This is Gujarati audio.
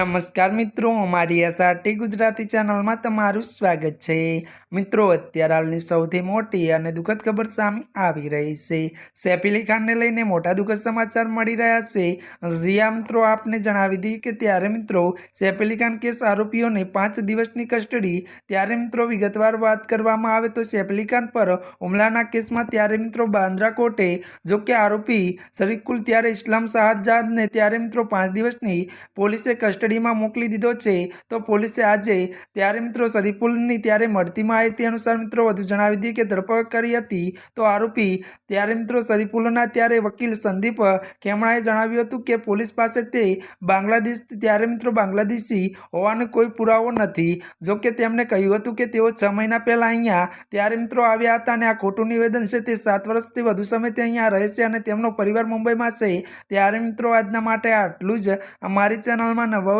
નમસ્કાર મિત્રો, અમારી એસઆરટી ગુજરાતી ચેનલમાં તમારું સ્વાગત છે. મિત્રો, અત્યારે હાલની સૌથી મોટી અને દુઃખદ ખબર સામે આવી રહી છે. સૈફ ખાનને લઈને મોટા દુઃખદ સમાચાર મળી રહ્યા છે. જીયા મિત્રો, આપને જણાવી દઈએ કે ત્યારે, મિત્રો સૈફ ખાન કેસ આરોપીઓને પાંચ દિવસની કસ્ટડી, ત્યારે, મિત્રો, વિગતવાર વાત કરવામાં આવે તો સૈફ ખાન પર હુમલાના કેસમાં ત્યારે, મિત્રો, બાંદ્રા કોર્ટે જો કે આરોપી શરીકુલ ત્યારે ઇસ્લામ શાહજાદને ત્યારે, મિત્રો, પાંચ દિવસની પોલીસે કસ્ટડીમાં મોકલી દીધો છે, તો પોલીસે આજે ત્યારે મિત્રો શરીફુલની ત્યારે મળતી માહિતી અનુસાર મિત્રો વધુ જણાવી દીધી કે ધરપકડ કરી હતી, તો આરોપી ત્યારે મિત્રો શરીફુલના ત્યારે વકીલ સંદીપ ખેમણાએ જણાવ્યું હતું કે પોલીસ પાસે તે બાંગ્લાદેશ ત્યારે મિત્રો બાંગ્લાદેશી હોવાનો કોઈ પુરાવો નથી. જો કે તેમણે કહ્યું હતું કે તેઓ છ મહિના પહેલાં અહીંયા ત્યારે મિત્રો આવ્યા હતા અને આ ખોટું નિવેદન છે તે સાત વર્ષથી વધુ સમય તે અહીંયા રહે છે અને તેમનો પરિવાર મુંબઈમાં છે. ત્યારે મિત્રો આજના માટે આટલું જ. અમારી ચેનલમાં નવા